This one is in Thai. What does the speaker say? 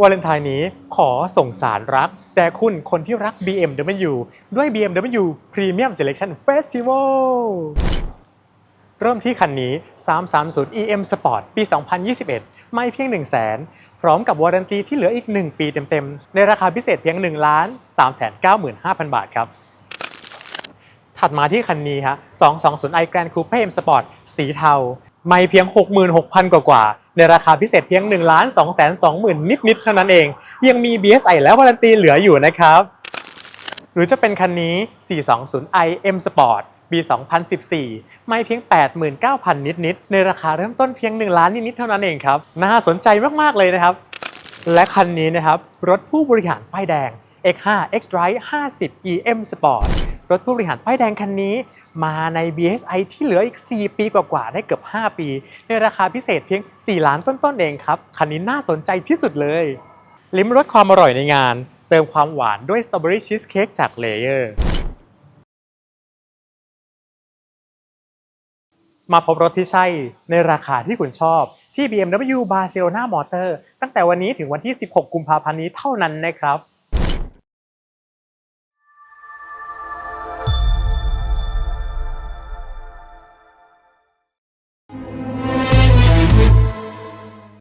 วาเลนไทน์นี้ขอส่งสารรัก แต่คุณคนที่รัก BMW ด้วย BMW Premium Selection Festival เริ่มที่คันนี้ 330 EM Sport ปี 2021 ไม่เพียง 1 0 0 0 0แสนพร้อมกับวารันตีที่เหลืออีก 1 ปีเต็มๆ ในราคาพิเศษเพียง1ล้าน395,000 บาทครับ ถัดมาที่คันนี้ฮะ 220i Grand Coupe M Sport สีเทา ไม่เพียง 66,000 กว่ากว่าๆ ในราคาพิเศษเพียง1ล้าน220,000นิดๆเท่านั้นเอง ยังมี BSI และวารันตีเหลืออยู่นะครับ หรือจะเป็นคันนี้ 420i M Sport ปี 2014 ไม่เพียง 89,000 นิดๆ ในราคาเริ่มต้นเพียง 1 ล้านนิดๆ เท่านั้นเองครับ น่าสนใจมาก ๆ เลยนะครับ และคันนี้นะครับ รถผู้บริหารป้ายแดง X5 X-Drive 50 EM Sport ร ถผู้บริหารป้ายแดงคันนี้ มาใน BSI ที่เหลืออีก 4 ปีกว่าๆได้เกือบ 5 ปี ในราคาพิเศษเพียง 4 ล้านต้นๆเองครับ คันนี้น่าสนใจที่สุดเลย ลิ้มรสความอร่อยในงาน เติมความหวานด้วยสตรอเบอรี่ชีสเค้กจากเลเยอร์มาพบรถที่ใช่ในราคาที่คุณชอบที่ BMW Barcelona Motor ตั้งแต่วันนี้ถึงวันที่ 16 กุมภาพันธ์นี้เท่านั้นนะครับ